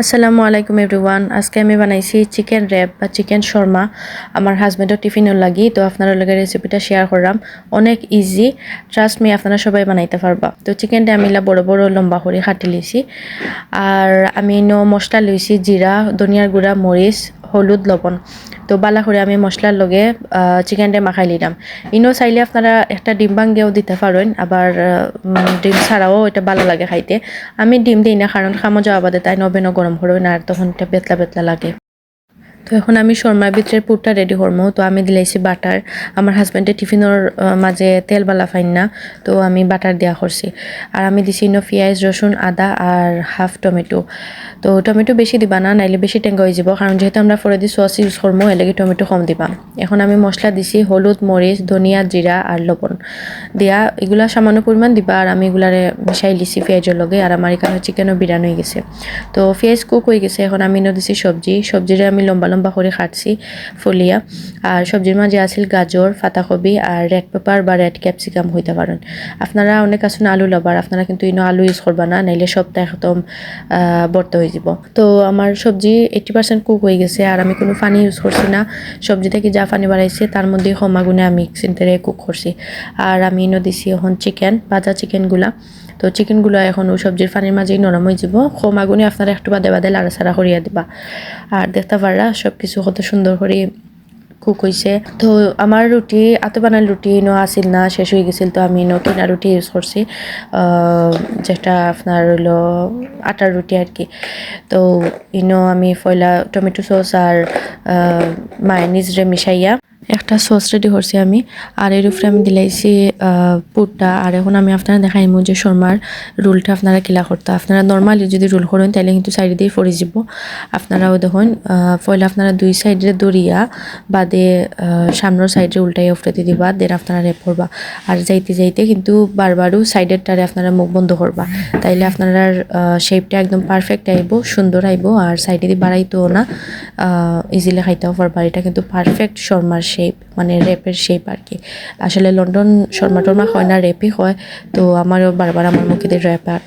আসসালামু আলাইকুম এভরিওয়ান। আজকে আমি বানাইছি চিকেন র্যাপ বা চিকেন শর্মা, আমার হাজব্যান্ডের টিফিনও লাগি, তো আপনার লগে রেসিপিটা শেয়ার করলাম। অনেক ইজি ট্রাস্ট মি আপনারা সবাই বানাইতে পারবা। তো চিকেনটা আমি বড় বড় লম্বা করে কাটি লিছি। আর আমি ন মশলা লইছি, জিরা, ধনিয়ার গুঁড়া, মরিচ হলুদ লবণ। তো বালা করে আমি মশলার লগে চিকেনটা মাখাই নিলাম ইনো চাইলে আপনারা একটা ডিম ভাঙ্গেও দিতে পারেন, আবার ডিম ছাড়াও এটা ভালো লাগে খাইতে। আমি ডিম দিই না কারণ খামো যাওয়া বাদে তাই নবেন গরম না আর তখন এটা বেতলা বেতলা লাগে। তো এখন আমি শর্মার ভিতরে পুরটা রেডি করব তো আমি দিলাইছি বাটার, আমার হাজব্যান্ডের টিফিনের মাঝে তেল বালা ফাইন না, তো আমি বাটার দেওয়া করছি। আর আমি দিছি ইনো পেঁয়াজ, রসুন, আদা আর হাফ টমেটো তো টমেটো বেশি দিবা না, নাইলে বেশি টেঙ্গা হয়ে যাব। কারণ যেহেতু আমরা ফরে দি সস ইউজ করব এলাকি টমেটো কম দিবা। এখন আমি মশলা দিছি হলুদ, মরিচ, ধনিয়া, জিরা আর লবণ। দিয়া এগুলা সামান্য পরিমাণ দিবা আর আমি এগুলারে মিশাই লিছি পেঁয়াজের লগে। আর আমার এখানে চিকেনও বিরান হয়ে গেছে। তো পেঁয়াজ কুক হয়ে গেছে। এখন আমি নো দিছি সবজি। সবজিরে আমি লম্বা লম্বা করে কাটছি ফলিয়া। আর সবজির মাঝে আছিল গাজর পাতাকপি আর রেড পেপার বা রেড ক্যাপসিকাম হইতে পারেন। আপনারা অনেক আছেন আলু লবার আপনারা কিন্তু ইনো আলু ইউজ করবা না, নাইলে সপ্তাহ একদম বর্ত হয়ে যাব। তো আমার সবজি এইটি পার্সেন্ট কুক হয়ে গেছে আর আমি কোনো পানি ইউজ করছি না। সবজি থেকে যা পানি বাড়াইছে তার মধ্যে সমাগুনে আমি সিনতেরে কুক করছি। আর আমি ইনো দিছি এখন চিকেন ভাজা চিকেনগুলা তো চিকেনগুলো এখন ওই সবজির পানির মাঝেই নরম হয়ে যাব। কম আগুনে আপনারা একটু বাদে বাদে লাড়াছাড়া করিয়া দিবা। আর দেখতে পাররা সব কিছু কত সুন্দর করে কুক হয়েছে তো আমার রুটি, আতে বানার রুটি ন আসিল না, শেষ হয়ে গেছিল, তো আমি ন কিনা রুটি ইউজ করছি। যেটা আপনার হইল আটার রুটি আর কি। তো ইনো আমি ফয়লা টমেটো সস আর মায়নিজ রে মিশাইয়া একটা সস রেডি করছি আমি। আর এর উপরে আমি দিলাইছি পুরটা। আর এখন আমি আপনারা দেখাইমু যে শর্মার রোলটা আপনারা কিলা করতে। আপনারা নর্মালি যদি রোল করেন তাহলে কিন্তু সাইডে দিয়ে ফরি যাব আপনারাও দেখুন পয়লা আপনারা দুই সাইডে দরিয়া বাদে সামনের সাইডে উল্টাই উফটাতে দিবা দেন আপনারা রেপ করবা। আর যাইতে যাইতে কিন্তু বারবারও সাইডের টারে আপনারা মুখ বন্ধ করবা। তাইলে আপনারা শেপটা একদম পারফেক্ট আইব, সুন্দর আইব। আর সাইডে দিয়ে বাড়াইতেও না ইজিলি খাইতেও পারবা। এটা কিন্তু পারফেক্ট শর্মার শেপ মানে রেপের শেপ আর কি আসলে লন্ডন শর্মা টর্মা হয় না রেপই হয়। তো আমারও বারবার আমার মুখে দিয়ে র্যাপার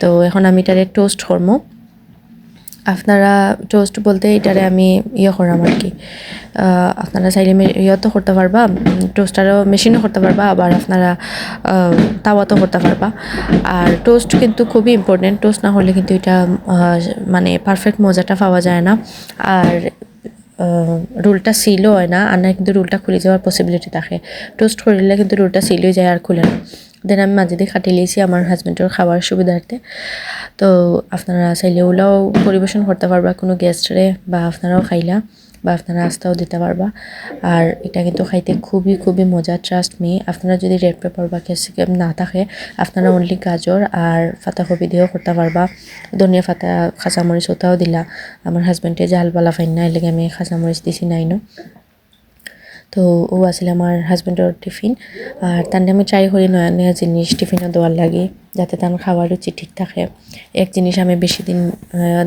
তো এখন আমি এটারে টোস্ট করব আপনারা টোস্ট বলতে এটারে আমি ইয়ে করাম আর কি আপনারা চাইলে মে- ইয়েতো করতে পারবা টোস্টারও মেশিনও করতে পারবা আবার আপনারা আহ, তাওয়াতো করতে পারবা। আর টোস্ট কিন্তু খুবই ইম্পর্টেন্ট টোস্ট না হলে কিন্তু এটা মানে পারফেক্ট মজাটা পাওয়া যায় না। আর রুলটা সিলও হয় না। আর না কিন্তু রুলটা খুলে যাওয়ার পসিবিলিটি থাকে। টোস্ট করলে কিন্তু রুলটা সিল হয়ে যায় আর খুলে না। দেন আমি মাঝে দিয়ে খাটিয়ে লিয়েছি আমার হাজব্যান্ডের খাবার সুবিধার্থে। তো আপনারা চাইলে ওলাও পরিবেশন করতে পারবা কোনো গেস্টরে বা আপনারাও খাইলা। বা আপনারা আস্তাও দিতে পারবা। আর এটা কিন্তু খাইতে খুবই খুবই মজা ট্রাস্ট মি আপনারা যদি রেড পেপার বা ক্যাপসিকাম না থাকে, আপনারা অনলি গাজর আর পাতাকপি দিয়েও করতে পারবা। ধনিয়া পাতা খাঁচামরিচ ওটাও দিলা। আমার হাজব্যান্ডে জাল বালা ফাইন না এলাকা আমি খাঁচামরিচ দিছি নাইনো তো ও আসলে আমার হাজব্যান্ডের টিফিন আর তার আমি ট্রাই করি নয়া নয়া জিনিস টিফিনে দেওয়ার লাগে, যাতে তার খাবার রুচি ঠিক থাকে। এক জিনিস আমি বেশি দিন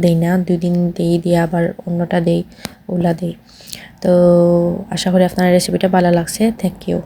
দেই না, দুই দিন দেই, দিয়ে আবার অন্যটা দেই। ওলা দিই। তো আশা করি আপনার রেসিপিটা ভালো লাগছে। Thank you